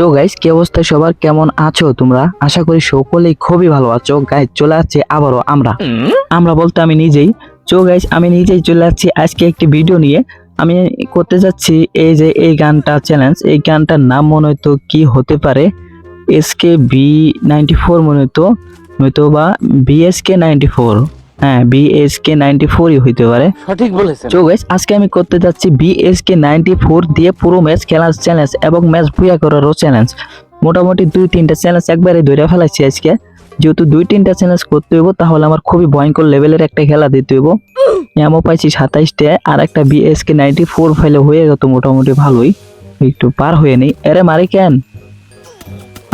তো গাইস কি অবস্থা? সবার কেমন আছো তোমরা? আশা করি সকলেই খুবই ভালো আছো। গাইস চলে আসছে আবারও আমরা। আমরা বলতে আমি নিজেই। তো গাইস আমি নিজেই চলে যাচ্ছি আজকে একটি ভিডিও নিয়ে। আমি করতে যাচ্ছি এই যে এই গানটা চ্যালেঞ্জ এই গানটার নাম মনে হয়তো কি হতে পারে? এসকে বি নাইনটি ফোর মনে হতো নয়তো বা বিএসকে নাইনটি ফোর হ্যাঁ বিএসকে নাইনটি ফোরই হইতে পারে। সঠিক তো গাইস আজকে আমি করতে যাচ্ছি বিএসকে নাইনটি ফোর দিয়ে পুরো ম্যাচ খেলার চ্যালেঞ্জ এবং ম্যাচ ভুয়া করারও চ্যালেঞ্জ মোটামুটি দুই তিনটা চ্যালেঞ্জ একবারে ধরে ফেলাচ্ছি আজকে। যেহেতু দুই তিনটা চ্যালেঞ্জ করতে হইব তাহলে আমার খুবই ভয়ঙ্কর লেভেলের একটা খেলা দিতে হইব। এমও পাইছি সাতাইশটা আর একটা বিএসকে নাইনটি ফোর ফাইলে হয়ে গেত মোটামুটি ভালোই। একটু পার হয়ে নেই। এরে মারি কেন?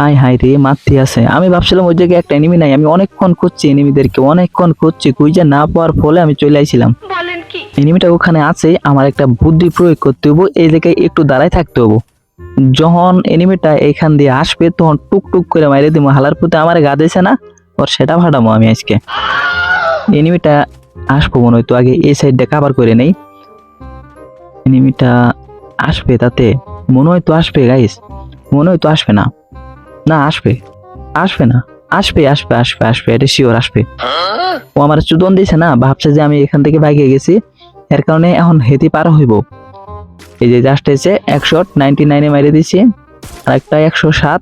আই হাই রে মারতে আছে। আমি ভাবছিলাম ওই জায়গায় একটা এনিমি নাই আমি অনেকক্ষণ খুঁজছি এনিমিদেরকে অনেকক্ষণ খুঁজছি খুঁজে না পাওয়ার ফলে আমি চলে আইছিলাম। বলেন কি? এনিমিটা ওখানে আছে আমার একটা বুদ্ধি প্রয়োগ করতে হব এই জায়গায় একটু দাঁড়ায় থাকতে হব যখন এনিমিটা এইখান দিয়ে আসবে তখন টুক টুক করে মাইরে দিব হালার পুঁতে আমার গা দিয়েছে না? ওর সেটা ভাড়াবো আমি আজকে। এনিমিটা আসব মনে হয়তো আগে এই সাইডটা কাভার করে নেই। এনিমিটা আসবে তাতে মনে হয়তো আসবে গাইস মনে হয়তো আসবে না। না, আসবে। আসবে না। আসবে আসবে আসবে আসবে, এটা শিওর আসবে। ও আমার চুদন দিছে না, ভাবছে যে আমি এখান থেকে ভাগিয়ে গেছি। এর কারণে এখন হেতি পার হইব। এই যে জাস্ট এসে একশো নাইনটি নাইনে মাইরে দিছি, আর একটা একশো সাত।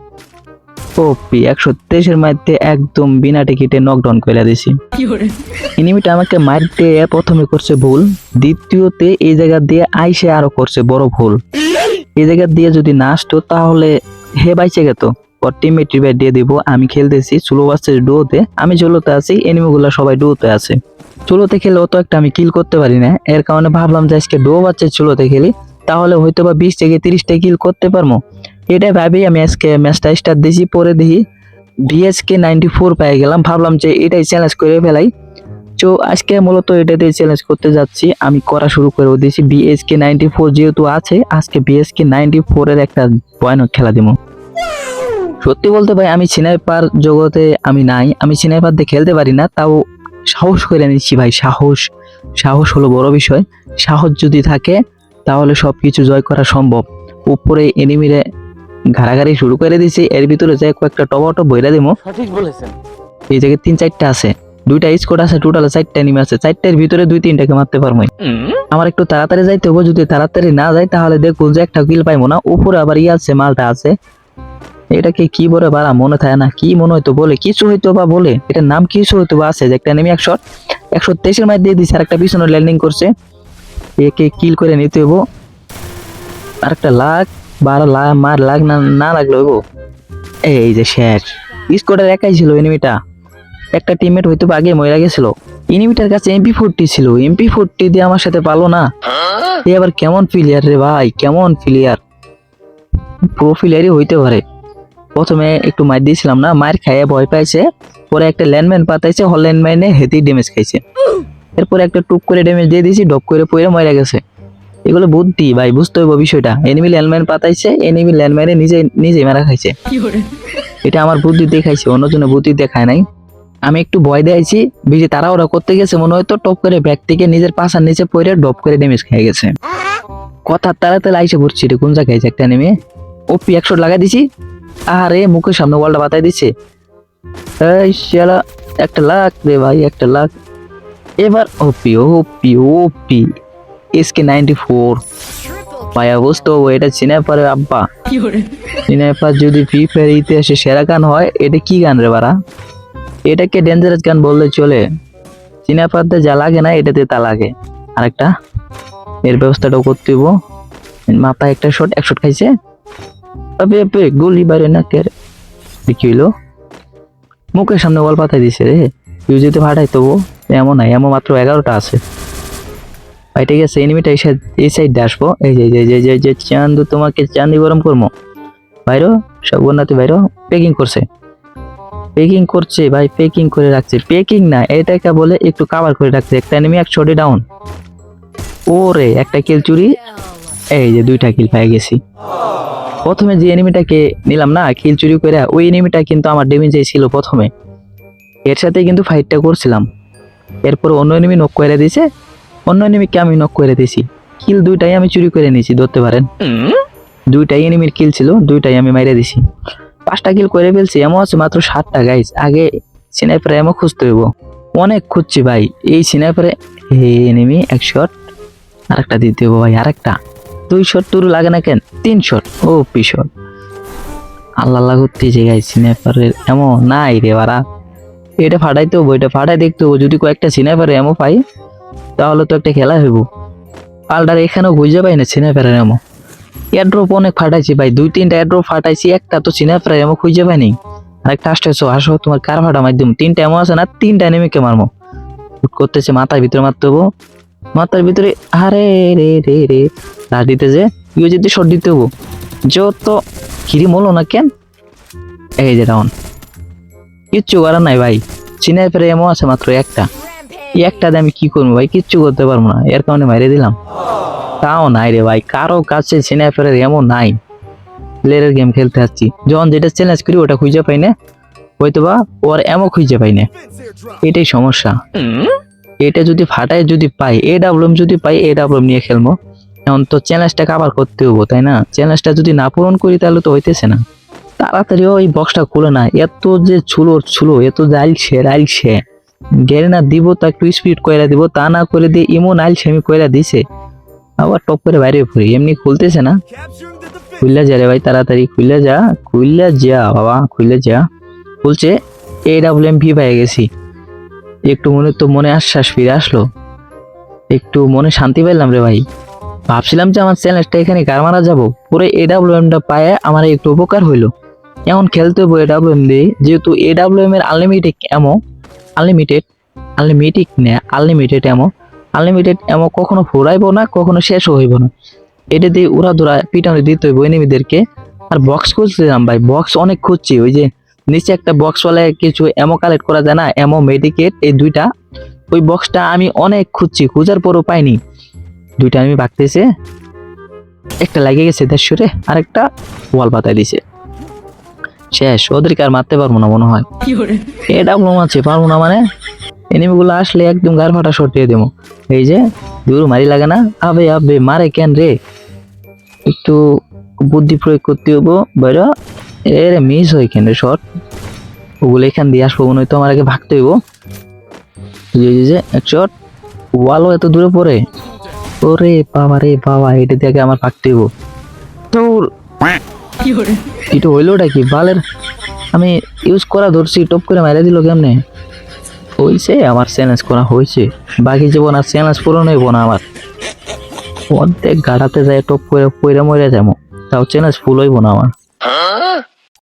ওপি, একশো তেইশের মধ্যে একদম বিনা টিকিটে নকডাউন করে দিছি। এনিমিটা আমাকে মারতে প্রথমে করছে ভুল, দ্বিতীয়তে এই জায়গা দিয়ে আইসে আরও করছে বড় ভুল। এই জায়গা দিয়ে যদি না আসতো, তাহলে হে বাইচে গেত। ওর টিমমেট রিভাইড দিয়ে দিব। আমি খেলতেছি চুলো বাসছে ডুয়োতে আমি চুলোতে আছি এনিমিগুলো সবাই ডুয়োতে আছে। চুলোতে খেলে অত একটা আমি কিল করতে পারি না। এর কারণে ভাবলাম যে আজকে ডুয়ো বাচ্চা চুলোতে খেলি। তাহলে হয়তো বা বিশ থেকে তিরিশটা কিল করতে পারব। এটা ভাবি আমি আজকে ম্যাচটা স্টার্ট দিয়েছি পরে দেখি বিএসকে নাইনটি ফোর পেয়ে গেলাম। ভাবলাম যে এটাই চ্যালেঞ্জ করে ফেলাই। তো আজকে মূলত এটাতে চ্যালেঞ্জ করতে যাচ্ছি। আমি করা শুরু করে দিয়েছি বিএসকে নাইনটি ফোর যেহেতু আছে, আজকে বিএসকে নাইনটি ফোরের একটা ভয়ানক খেলা দিব। সত্যি বলতে ভাই আমি সিনাইপার জগতে আমি নাই। আমি সিনাইপার দিয়ে খেলতে পারি না তাও সাহস করে নিচ্ছি ভাই সাহস। সাহস হলো বড় বিষয়। সাহস যদি থাকে তাহলে সব কিছু জয় করা সম্ভব। উপরে এনিমিরে ঘাড়াঘাড়ি শুরু করে দিয়েছি এর ভিতরে যে কয়েকটা টমাটো বইরা দিমো। সঠিক বলেছেন। এই জায়গায় তিন চারটা আছে। দুইটা স্কোর আছে টোটাল চারটা এনিমি আছে। চারটার ভিতরে দুই তিনটাকে মারতে পারব। আমার একটু তাড়াতাড়ি যাইতে হবে যদি তাড়াতাড়ি না যাই তাহলে দেখব যে একটা কিল পাইবো না। উপরে আবার ইয়ে আছে মালটা আছে। এটাকে কি বলে বাড়া? মনে থাকে না। কি মনে হয়তো বলে? কিছু হয়তো বা বলে? এটার নাম কিছু হয়তো বা আছে। যে একটা নেমে একশো একশো তেইশের মাইর দিয়ে দিচ্ছে আর একটা পিছনে ল্যান্ডিং করছে। একে কিল করে নিতে হইব। আর একটা লাখ বারো লাখ মার লাখ না না লাগল হইব। এই যে শেষ স্কোয়াডের একাই ছিল এনিমিটা একটা টিমমেট হয়তো আগে মরে গেছিল। এনিমিটার কাছে এমপি ফোরটি ছিল। এমপি ফোরটি দিয়ে আমার সাথে পালো না। এ আবার কেমন প্লেয়ার রে ভাই? কেমন প্লেয়ার প্রো প্লেয়ারই হইতে পারে। প্রথমে একটু মার দিয়েছিলাম না মার খাইয়ে ভয় পাইছে। পরে একটা ল্যান্ডম্যান পাতাইছে হল ল্যান্ডম্যানে হেতি ড্যামেজ খাইছে। এরপরে একটা টুক করে ড্যামেজ দিয়ে দিয়েছি ডপ করে পড়ে মরে গেছে। এগুলো বুদ্ধি ভাই বুঝতে হইব বিষয়টা। এনিমি ল্যান্ডম্যান পাতাইছে এনিমি ল্যান্ডম্যানে নিজে নিজে মারা খাইছে। এটা আমার বুদ্ধি দেখাইছে অন্যজনের বুদ্ধি দেখায় নাই। আমি একটু ভয় দিয়েছি বিজে তারা ওরা করতে গেছে মনে হয়তো টপ করে ব্যাগ থেকে নিজের পাশার নিচে পড়ে ডপ করে ড্যামেজ খেয়ে গেছে। কথার তাড়াতাড়ি আইসে পড়ছি রে কোন জায়গায় একটা নেমে ওপি একশো লাগাই দিছি আরে মুখের সামনে ওয়ালটা বাতাই দিচ্ছে এই শালা একটা লাখ রে ভাই, একটা লাখ। এবার OP OP OP. SK ninety four. ভাইয়া বুঝতো এটা সিনেপারে আব্বা। সিনেপার যদি ফ্রি ফায়ার ইতিহাসে সেরা গান হয়, এটা কি গান রে বারা এটাকে ডেঞ্জারাস গান বললে চলে। সিনেপাতে যা লাগে না, এটাতে তা লাগে। আরেকটা, এর ব্যবস্থাটাও করতে মাথায় একটা শট এক শট খাইছে। আবে আবে, গুলি বাইরে না কে? কি মুখের সামনে বল পাতাই দিছে রে। ইউজিতে ফাটাই তবু এমন নাই, এমন মাত্র এগারোটা আছে। ভাই, ঠিক আছে এনিমিটা এই সাইড এই সাইডে আসব। এই যে যে যে যে চান্দু তোমাকে চান্দি গরম করব। ভাইরো সব উন্নতি বাইরো পেকিং করছে। পেকিং করছে, ভাই পেকিং করে রাখছে। পেকিং না এটাকে বলে একটু কাভার করে রাখছে। একটা এনিমি এক ছোটে ডাউন ওরে, একটা কিল চুরি। এই যে দুইটা কিল পেয়ে গেছি। প্রথমে যে এনিমিটাকে নিলাম না কিল চুরি করে, ওই এনিমিটা কিন্তু আমার ডেমেজে ছিল প্রথমে। এর সাথে কিন্তু ফাইটটা করছিলাম। এরপর অন্য এনিমি নক করে দিয়েছে। অন্য এনিমিকে আমি নক করে দিয়েছি। কিল দুইটাই আমি চুরি করে নিয়েছি, ধরতে পারেন। দুইটাই এনিমির কিল ছিল, দুইটাই আমি মাইরে দিছি পাঁচটা কিল করে ফেলছি এমন আছে মাত্র সাতটা গাইজ আগে সিনাইপারে এমন খুঁজতে হইব। অনেক খুঁজছি ভাই। এই সিনাইপারে এনিমি এক শট আরেকটা দিতে হইব ভাই, আরেকটা। দুই শট তোর লাগে না কেন? তিন শট ও পি শট আল্লাহ আল্লাহ করতেছে গাইস সিনাইপারের এমন নাই রে বারা এটা ফাটাইতে হব, এটা ফাটাই দেখতে হব। যদি কয়েকটা সিনাইপারে এমন পাই, তাহলে তো একটা খেলা হইব। পাল্টার এখানেও বুঝে পাই না সিনাইপারের এমন এয়ারড্রপ অনেক ফাটাইছি ভাই, দুই তিনটা এয়ারড্রপ ফাটাইছি, একটা তো সিনাইপারের এমন খুঁজে পাইনি আরেকটা আসতেছো আসো তোমার কার ফাটা মাধ্যম তিনটা এমন আছে না, তিনটা এনেমিকে মারমো। হুট করতেছে, মাথার ভিতরে মারতে হব। মাথার ভিতরে, আরে রে রে রে। রাশ দিতে যে ইউ যদি শট দিতে হব। যত কিরি মলো না কেন? এই যে ডাউন কিচ্ছু করার নাই ভাই। সিনাইপারে এমন আছে মাত্র একটা। এই একটাতে আমি কি করব ভাই? কিচ্ছু করতে পারব না। এর কারণে মাইরে দিলাম। তাও নাই রে ভাই। কারও কাছে সিনাইপারের এমন নাই। প্লেয়ারের গেম খেলতে আসছি। যখন যেটা চ্যালেঞ্জ করি, ওটা খুঁজে পাই না। হয়তো বা ওর এমন খুঁজে পাই না। এটাই সমস্যা। এটা যদি ফাটায় যদি পাই এ ডাব্লুম যদি পাই এ ডাব্লুম নিয়ে খেলব। এখন তো চ্যালেঞ্জটা কাবার করতে হব, তাই না? চ্যালেঞ্জটা যদি না পূরণ করি তাহলে তো হইতেছে না। তাড়াতাড়ি ওই বক্সটা খুলে না। এত যে ছুলো ছুলো, এত জাইলছে রাইলছে না দিব তো একটু স্পিড কইরা দিব, তা না করে দিয়ে ইমন আইলছে আমি কইরা দিছে। আবার টপ করে বাইরে পড়ি এমনি খুলতেছে না। খুললে যা রে ভাই, তাড়াতাড়ি খুললে যা খুললে যা, বাবা, খুললে যা। বলছে এ ডাব্লিউ এম ভি পেয়ে গেছি। একটু মনে তো মনে আশ্বাস ফিরে আসলো। একটু মনে শান্তি পেলাম রে ভাই। ভাবছিলাম যে আমার চ্যালেঞ্জটা এখানে কার মারা যাব? পুরো এমটা পায়ে আমার একটু উপকার হইল। এমন খেলতে হব এ ডাব্লিউ এম দিয়ে। যেহেতু এ ডাব্লিউ এম এর আনলিমিটেড এমো আনলিমিটেড আনলিমিটেড না আনলিমিটেড এমো আনলিমিটেড এমন কখনো ফুরাইবো না, কখনো শেষও হইব না। এটা দিয়ে উড়া ধরা পিটানো দিতে হইব এনিমিদেরকে আর বক্স খুঁজছিলাম ভাই বক্স অনেক খুঁজছি। ওই যে নিচে একটা বক্স বলে কিছু এমো কালেক্ট করা যায় না এমো মেডিকেট এই দুইটা। ওই বক্সটা আমি অনেক খুঁজছি খোঁজার পরও পাইনি। দুইটা আমি বাগতেছে। একটা লাগে গেছে দেড়শোরে আর একটা ওয়াল পাতায় দিছে। শেষ ওদেরকে আর মারতে পারব না মনে হয়। এটা প্রবলেম আছে পারব না মানে? এনিমিগুলো আসলে একদম গার ফাটা সটিয়ে দেবো। এই যে দূর মারি লাগে না। আবে আবে মারে কেন রে? একটু বুদ্ধি প্রয়োগ করতে হব বাইরা। এর মিস হয় কেন শট ওগুলো এখান দিয়ে আসব নয় তো আমার আগে ভাগতে হইব। এই যে- এক শট ওয়ালও এত দূরে পড়ে। ওরে বাবা রে বাবা এটা দিয়ে আগে আমার ভাগতে হইব। তোর এটা হইলোটা কি? বালের আমি ইউজ করা ধরছি টপ করে মারা দিল কেমনে? হয়েছে আমার চ্যালেঞ্জ করা হয়েছে বাকি জীবন আর চ্যালেঞ্জ পূরণ হইব না আমার। অর্ধেক গাড়াতে যায় টপ করে পয়রা মরে যাব তাও চ্যালেঞ্জ ফুল হইব না আমার।